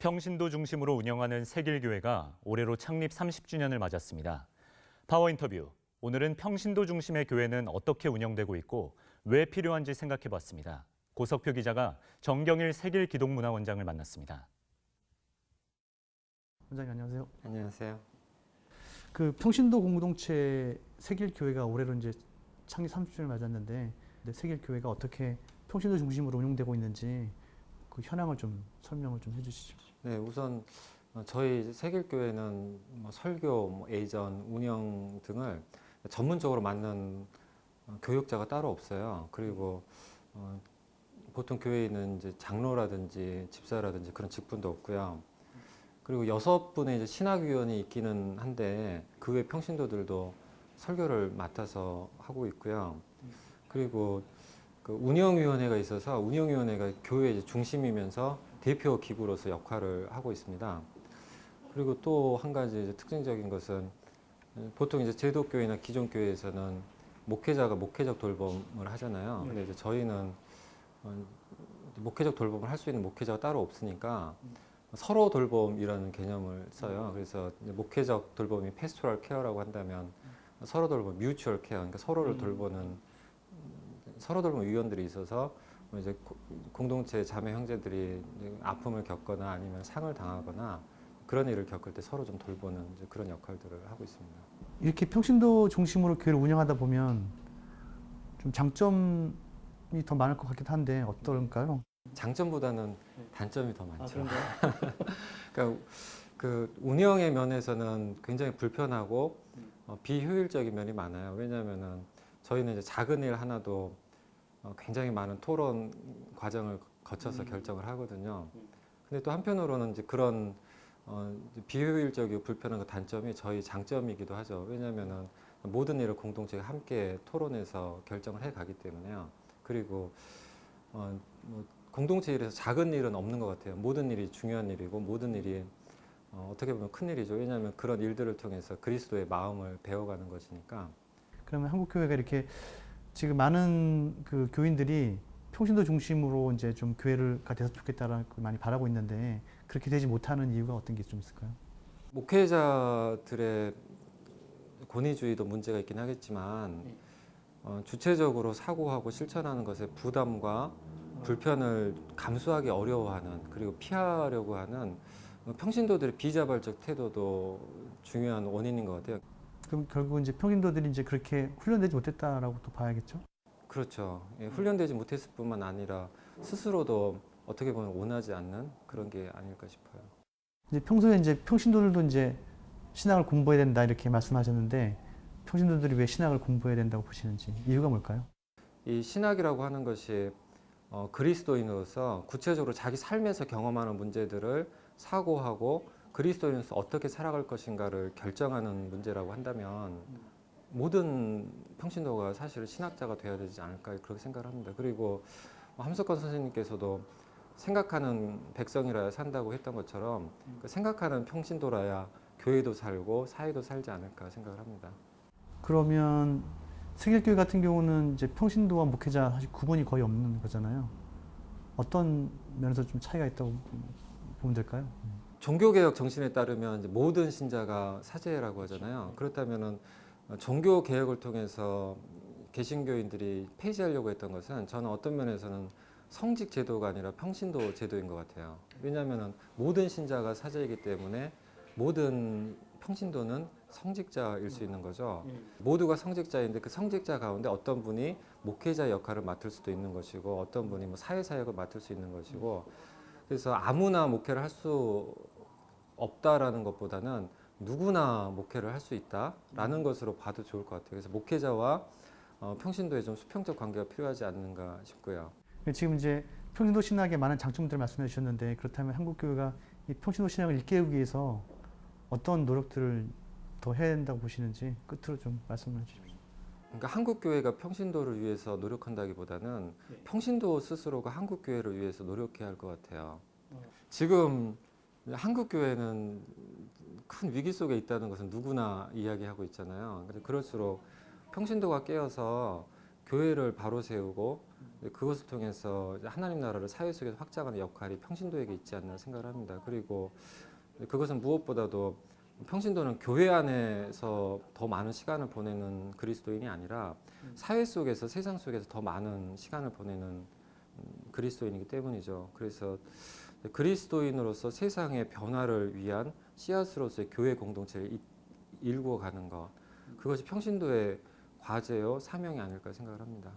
평신도 중심으로 운영하는 세길교회가 올해로 창립 30주년을 맞았습니다. 파워 인터뷰. 오늘은 평신도 중심의 교회는 어떻게 운영되고 있고 왜 필요한지 생각해 봤습니다. 고석표 기자가 정경일 세길 기독문화원장을 만났습니다. 원장님 안녕하세요. 안녕하세요. 그 평신도 공동체 세길 교회가 올해로 이제 창립 30주년을 맞았는데 근데 세길 교회가 어떻게 평신도 중심으로 운영되고 있는지 그 현황을 좀 설명을 좀 해주시죠. 네, 우선 어, 저희 세길교회는 뭐 설교, 뭐 에이전, 운영 등을 전문적으로 맡는 어, 교육자가 따로 없어요. 그리고 어, 보통 교회에는 이제 장로라든지 집사라든지 그런 직분도 없고요. 그리고 여섯 분의 이제 신학위원이 있기는 한데 그 외 평신도들도 설교를 맡아서 하고 있고요. 그리고 그 운영위원회가 있어서 운영위원회가 교회 이제 중심이면서 대표 기구로서 역할을 하고 있습니다. 그리고 또 한 가지 특징적인 것은 보통 이제 제도교회나 기존 교회에서는 목회자가 목회적 돌봄을 하잖아요. 근데 이제 저희는 어, 목회적 돌봄을 할 수 있는 목회자가 따로 없으니까 서로 돌봄이라는 개념을 써요. 그래서 목회적 돌봄이 페스토럴 케어라고 한다면 서로 돌봄, 뮤추얼 케어, 그러니까 서로를 돌보는 서로 돌봄 위원들이 있어서 뭐 이제 고- 공동체 자매 형제들이 이제 아픔을 겪거나 아니면 상을 당하거나 그런 일을 겪을 때 서로 좀 돌보는 이제 그런 역할들을 하고 있습니다. 이렇게 평신도 중심으로 교회를 운영하다 보면 좀 장점이 더 많을 것 같긴 한데 어떨까요? 장점보다는 단점이 더 많죠. 그런가요? 그러니까 그 운영의 면에서는 굉장히 불편하고 어, 비효율적인 면이 많아요. 왜냐하면은 저희는 이제 작은 일 하나도 어, 굉장히 많은 토론 과정을 거쳐서 결정을 하거든요. 근데 또 한편으로는 이제 그런 어, 비효율적이고 불편한 그 단점이 저희 장점이기도 하죠. 왜냐하면은 모든 일을 공동체가 함께 토론해서 결정을 해 가기 때문에요. 그리고 어, 뭐 공동체 일에서 작은 일은 없는 것 같아요. 모든 일이 중요한 일이고 모든 일이 어, 어떻게 보면 큰 일이죠. 왜냐하면 그런 일들을 통해서 그리스도의 마음을 배워가는 것이니까. 그러면 한국 교회가 이렇게 지금 많은 그 교인들이 평신도 중심으로 이제 좀 교회가 돼서 좋겠다라고 많이 바라고 있는데 그렇게 되지 못하는 이유가 어떤 게 좀 있을까요? 목회자들의 권위주의도 문제가 있긴 하겠지만 어, 주체적으로 사고하고 실천하는 것에 부담과 불편을 감수하기 어려워하는 그리고 피하려고 하는 어, 평신도들의 비자발적 태도도 중요한 원인인 것 같아요. 그럼 결국 이제 평신도들이 이제 그렇게 훈련되지 못했다라고 또 봐야겠죠? 그렇죠. 예, 훈련되지 못했을 뿐만 아니라 스스로도 어떻게 보면 원하지 않는 그런 게 아닐까 싶어요. 이제 평소에 이제 평신도들도 이제 신학을 공부해야 된다 이렇게 말씀하셨는데 평신도들이 왜 신학을 공부해야 된다고 보시는지 이유가 뭘까요? 이 신학이라고 하는 것이 어, 그리스도인으로서 구체적으로 자기 삶에서 경험하는 문제들을 사고하고 그리스도인으로서 어떻게 살아갈 것인가를 결정하는 문제라고 한다면 모든 평신도가 사실 신학자가 돼야 되지 않을까 그렇게 생각을 합니다. 그리고 뭐 함석권 선생님께서도 생각하는 백성이라야 산다고 했던 것처럼 그 생각하는 평신도라야 교회도 살고 사회도 살지 않을까 생각을 합니다. 그러면 세길교회 같은 경우는 이제 평신도와 목회자 사실 구분이 거의 없는 거잖아요. 어떤 면에서 좀 차이가 있다고 보면 될까요? 종교개혁 정신에 따르면 모든 신자가 사제라고 하잖아요. 그렇다면은 어, 종교개혁을 통해서 개신교인들이 폐지하려고 했던 것은 저는 어떤 면에서는 성직 제도가 아니라 평신도 제도인 것 같아요. 왜냐하면은 모든 신자가 사제이기 때문에 모든 평신도는 성직자일 수 있는 거죠. 모두가 성직자인데 그 성직자 가운데 어떤 분이 목회자 역할을 맡을 수도 있는 것이고 어떤 분이 뭐 사회사역을 맡을 수 있는 것이고 그래서 아무나 목회를 할 수 없다라는 것보다는 누구나 목회를 할 수 있다라는 것으로 봐도 좋을 것 같아요. 그래서 목회자와 어, 평신도에 좀 수평적 관계가 필요하지 않는가 싶고요. 지금 이제 평신도 신학에 많은 장점들을 말씀해 주셨는데 그렇다면 한국 교회가 이 평신도 신학을 일깨우기 위해서 어떤 노력들을 더 해야 된다고 보시는지 끝으로 좀 말씀해 주십시오. 그러니까 한국 교회가 평신도를 위해서 노력한다기보다는 평신도 스스로가 한국 교회를 위해서 노력해야 할 것 같아요. 지금 한국 교회는 큰 위기 속에 있다는 것은 누구나 이야기하고 있잖아요. 그럴수록 평신도가 깨어서 교회를 바로 세우고 그것을 통해서 하나님 나라를 사회 속에서 확장하는 역할이 평신도에게 있지 않나 생각을 합니다. 그리고 그것은 무엇보다도 평신도는 교회 안에서 더 많은 시간을 보내는 그리스도인이 아니라 사회 속에서 세상 속에서 더 많은 시간을 보내는 음, 그리스도인이기 때문이죠. 그래서 그리스도인으로서 세상의 변화를 위한 씨앗으로서의 교회 공동체를 이- 일구어 가는 것 그것이 평신도의 과제요 사명이 아닐까 생각을 합니다.